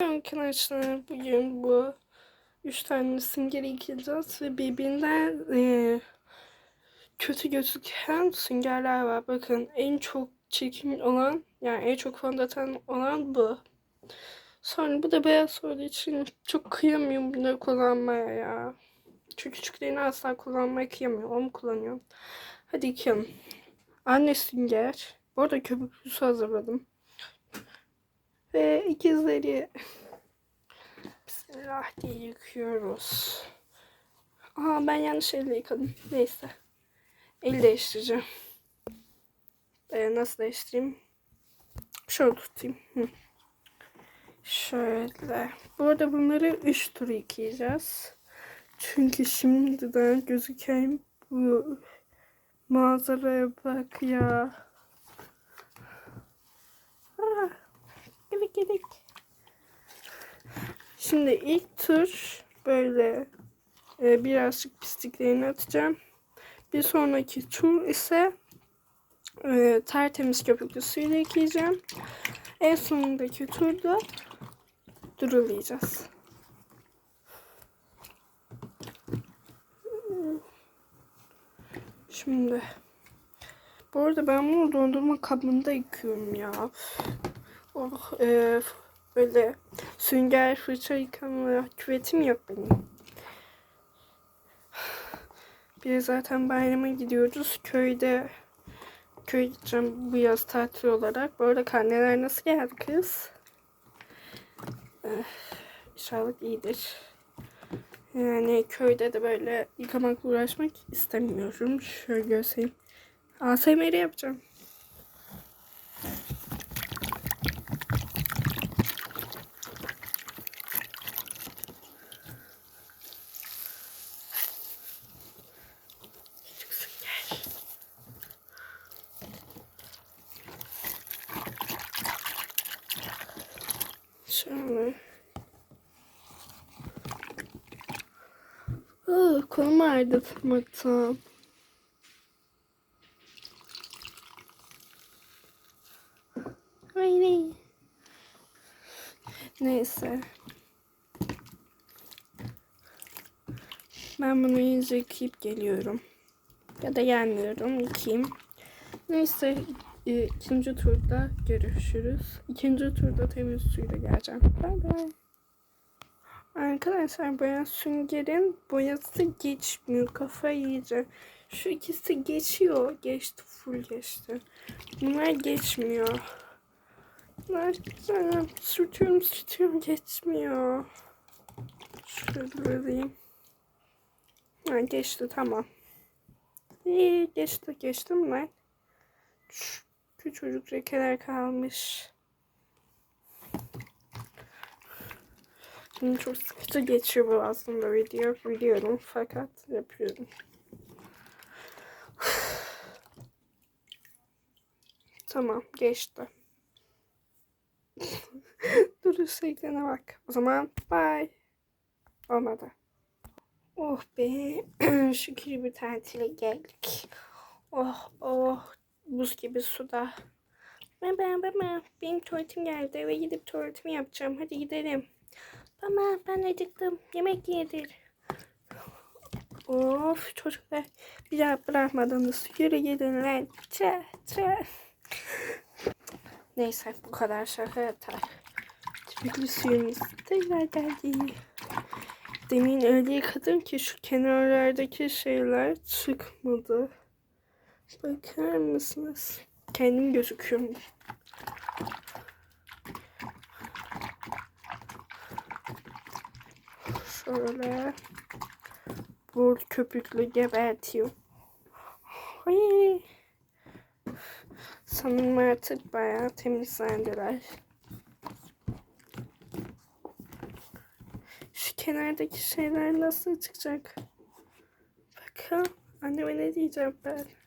Arkadaşlar bugün bu üç tane süngeri yıkayacağız ve birbirinden eee, kötü gözüken süngerler var. Bakın en çok çirkin olan yani en çok fondöten olan bu. Sonra bu da beyaz olduğu için çok kıyamıyorum bunları kullanmaya ya. Şu küçüklerini asla kullanmaya kıyamıyorum. Onu kullanıyorum. Hadi yıkayalım. Anne sünger. Bu arada köpüklü su hazırladım. Ve ikizleri Bismillah diye yıkıyoruz. Aa ben yanlış elle yıkadım. Neyse. El değiştireceğim. Ee, nasıl değiştireyim? Şöyle tutayım. Hı. Şöyle. Bu arada bunları 3 tur yıkayacağız. Çünkü şimdiden gözüken bu manzaraya bak ya. Şimdi ilk tur böyle e, birazcık pisliklerini atacağım. Bir sonraki tur ise e, tertemiz köpüklü suyla yıkayacağım. En sonundaki turda durulayacağız. Şimdi bu arada ben bunu dondurma kabında yıkıyorum ya. Oh, e, böyle sünger fırça yıkama küvetim yok benim. Bir de zaten bayrama gidiyoruz. Köyde köye gideceğim bu yaz tatil olarak. Bu arada karneler nasıl geldi kız? Eh, İnşallah iyidir. Yani köyde de böyle yıkamakla uğraşmak istemiyorum. Şöyle göstereyim. ASMR yapacağım. Şöyle. Ah, kolum ağrıdı tutmaktan. Ay Neyse. Ben bunu yıkayıp geliyorum. Ya da gelmiyorum. Yıkayayım. Neyse ikinci turda görüşürüz. İkinci turda temiz suyla geleceğim. Bay bay. Arkadaşlar beyaz süngerin boyası geçmiyor. Kafa yiyeceğim. Şu ikisi geçiyor. Geçti. Full geçti. Bunlar geçmiyor. Bunlar. Sürtüyorum sürtüyorum geçmiyor. Şöyle vereyim. Ha, geçti tamam. İyi geçti geçti bunlar. Şu Küçücük lekeler kalmış. Şimdi çok sıkıcı geçiyor bu aslında video. Biliyorum fakat yapıyorum. tamam geçti. Duruş ekrana bak. O zaman bye. Olmadı. Oh be. Şükür bir tatile geldik. Oh oh. Buz gibi suda. Ben ben ben benim tuvaletim geldi. Eve gidip tuvaletimi yapacağım. Hadi gidelim. Baba ben acıktım. Yemek yedir. Of çocuklar bir daha bırakmadınız. Yürü gidin lan. Çe çe. Neyse bu kadar şaka yeter. Tüpüklü suyumuz tekrar geldi. Demin öyle yıkadım ki şu kenarlardaki şeyler çıkmadı. Bakar mısınız? Kendim gözüküyorum. Şöyle bol köpüklü gebertiyor. Ay. Sanırım artık bayağı temizlendiler. Şu kenardaki şeyler nasıl çıkacak? Bakın anneme ne diyeceğim ben?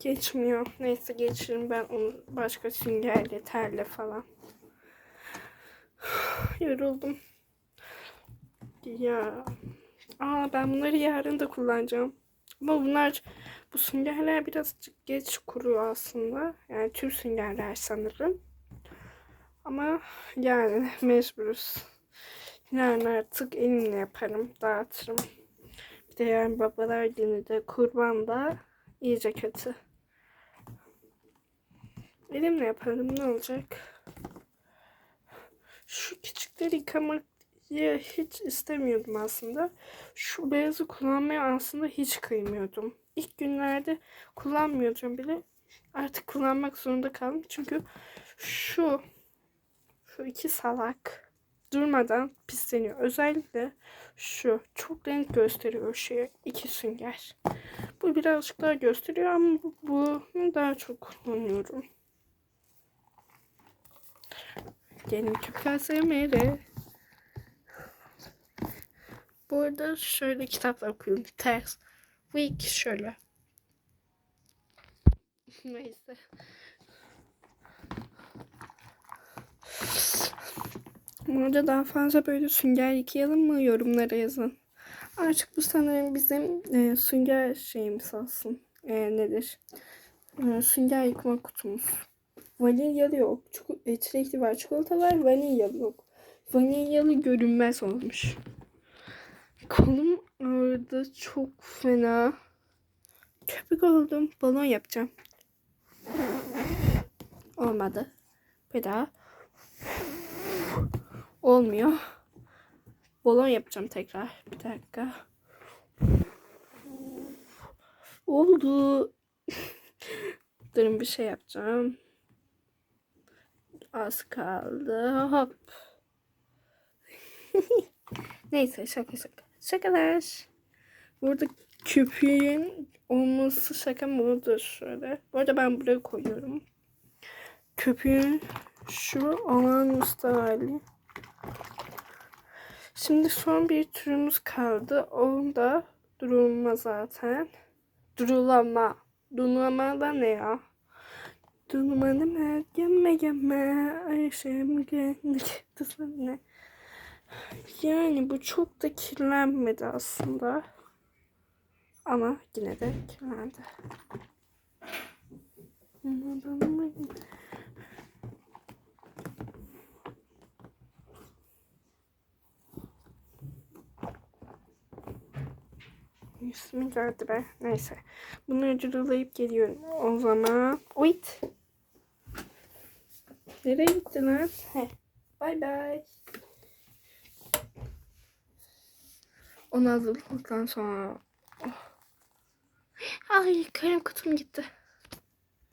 Geçmiyor. Neyse geçirim ben onu başka süngerle, terle falan. Yoruldum. Ya. Aa ben bunları yarın da kullanacağım. Ama bunlar bu süngerler birazcık geç kuruyor aslında. Yani tüm süngerler sanırım. Ama yani mecburuz. Yani artık elimle yaparım, dağıtırım. Bir de yani babalar günü de kurban da iyice kötü. Elimle yaparım ne olacak? Şu küçükleri yıkamak hiç istemiyordum aslında. Şu beyazı kullanmaya aslında hiç kıymıyordum. İlk günlerde kullanmıyordum bile. Artık kullanmak zorunda kaldım. Çünkü şu şu iki salak durmadan pisleniyor. Özellikle şu çok renk gösteriyor şey iki sünger. Bu birazcık daha gösteriyor ama bu, bunu daha çok kullanıyorum. Gelin Türk ASMR. Bu arada şöyle kitaplar okuyorum. Ters. Week şöyle. Neyse. Burada daha fazla böyle sünger yıkayalım mı yorumlara yazın. Artık bu sanırım bizim e, sünger şeyimiz olsun. E, nedir? E, sünger yıkama kutumuz. Vanilyalı yok. E, çilekli var. Çikolata var. Vanilyalı yok. Vanilyalı görünmez olmuş. Kolum ağrıdı. Çok fena. Köpük oldum. Balon yapacağım. Olmadı. Bir daha. Olmuyor. Balon yapacağım tekrar. Bir dakika. Oldu. Durun bir şey yapacağım. Az kaldı. Hop. Neyse şaka şaka. Şakalar. Burada köpüğün olması şaka mıdır şöyle. Bu arada ben buraya koyuyorum. Köpüğün şu olağanüstü hali. Şimdi son bir türümüz kaldı. O da durulma zaten. Durulama. Durulama da ne ya? Durulma deme. Yeme yeme. Ayşem genlik. ne? Yani bu çok da kirlenmedi aslında. Ama yine de kirlendi. İsmi geldi be. Neyse. Bunu cırılayıp geliyorum. O zaman. Oyt. Nereye gitti lan? Heh. Bye bye. Onu hazırladıktan sonra. Oh. Ay kalem kutum gitti.